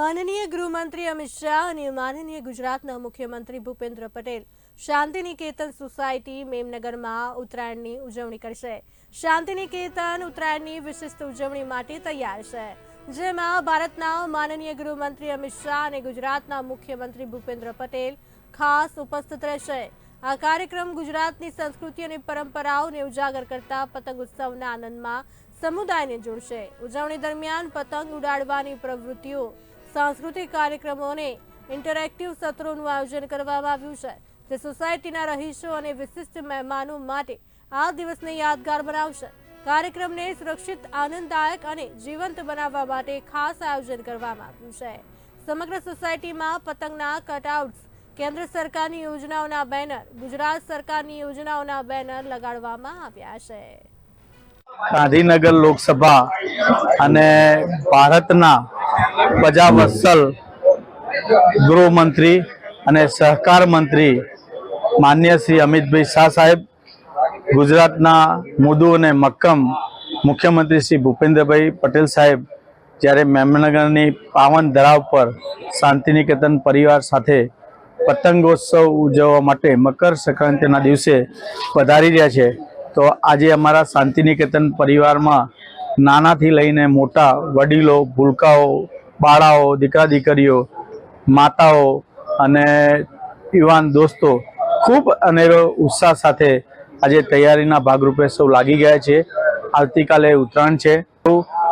માનનીય ગૃહમંત્રી અમિત શાહ અને માનનીય ગુજરાતના મુખ્યમંત્રી ભૂપેન્દ્ર પટેલ શાંતિનિકેતન સોસાયટી મેમનગરમાં ઉત્તરાયણની ઉજવણી કરશે. શાંતિનિકેતન ઉત્તરાયણની વિશિષ્ટ ઉજવણી માટે તૈયાર છે, જેમાં ભારતના માનનીય ગૃહમંત્રી અમિત શાહ અને ગુજરાતના મુખ્યમંત્રી ભૂપેન્દ્ર પટેલ ખાસ ઉપસ્થિત રહેશે. આ કાર્યક્રમ ગુજરાતની સંસ્કૃતિ અને પરંપરાઓને ઉજાગર કરતા પતંગ ઉત્સવના આનંદમાં સમુદાયને જોડશે. ઉજવણી દરમિયાન પતંગ ઉડાડવાની પ્રવૃત્તિઓ સાંસ્કૃતિક કાર્યક્રમો અને ઇન્ટરેક્ટિવ સત્રોનું આયોજન કરવામાં આવ્યું છે. જે સોસાયટીના રહીશો અને વિશિષ્ટ મહેમાનો માટે આ દિવસને યાદગાર બનાવશે. કાર્યક્રમને સુરક્ષિત, આનંદદાયક અને જીવંત બનાવવા માટે ખાસ આયોજન કરવામાં આવ્યું છે. સમગ્ર સોસાયટીમાં પતંગના કટઆઉટ્સ, કેન્દ્ર સરકારની યોજનાઓના બેનર, ગુજરાત સરકારની યોજનાઓના બેનર લગાડવામાં આવ્યા છે. ગાંધીનગર લોકસભા અને ભારતના પ્રજાવત્સલ ગૃહમંત્રી અને સહકાર મંત્રી માન્ય શ્રી અમિતભાઈ શાહ સાહેબ, ગુજરાતના મુદુ અને મક્કમ મુખ્યમંત્રી શ્રી ભૂપેન્દ્રભાઈ પટેલ સાહેબ, જ્યારે મેમનગરની પાવન ધરાવ પર શાંતિનિકેતન પરિવાર સાથે પતંગોત્સવ ઉજવવા માટે મકર સંક્રાંતિના દિવસે પધારી રહ્યા છે, તો આજે અમારા શાંતિનિકેતન પરિવારમાં નાનાથી લઈને મોટા વડીલો, ભૂલકાઓ બાળાઓ, દીકરા દીકરીઓ, માતાઓ અને યુવાન દોસ્તો ખૂબ અનેરો ઉત્સાહ સાથે આજે તૈયારીના ભાગરૂપે સૌ લાગી ગયા છે. આવતીકાલે ઉત્તરાયણ છે.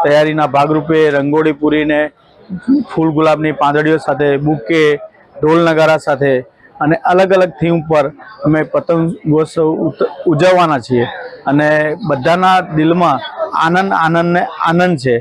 તૈયારીના ભાગરૂપે રંગોળી પૂરીને ફૂલ ગુલાબની પાંદડીઓ સાથે, બુકે, ઢોલ નગારા સાથે અને અલગ અલગ થીમ પર અમે પતંગોત્સવ ઉજવવાના છીએ. અને બધાના દિલમાં આનંદ આનંદ ને આનંદ છે.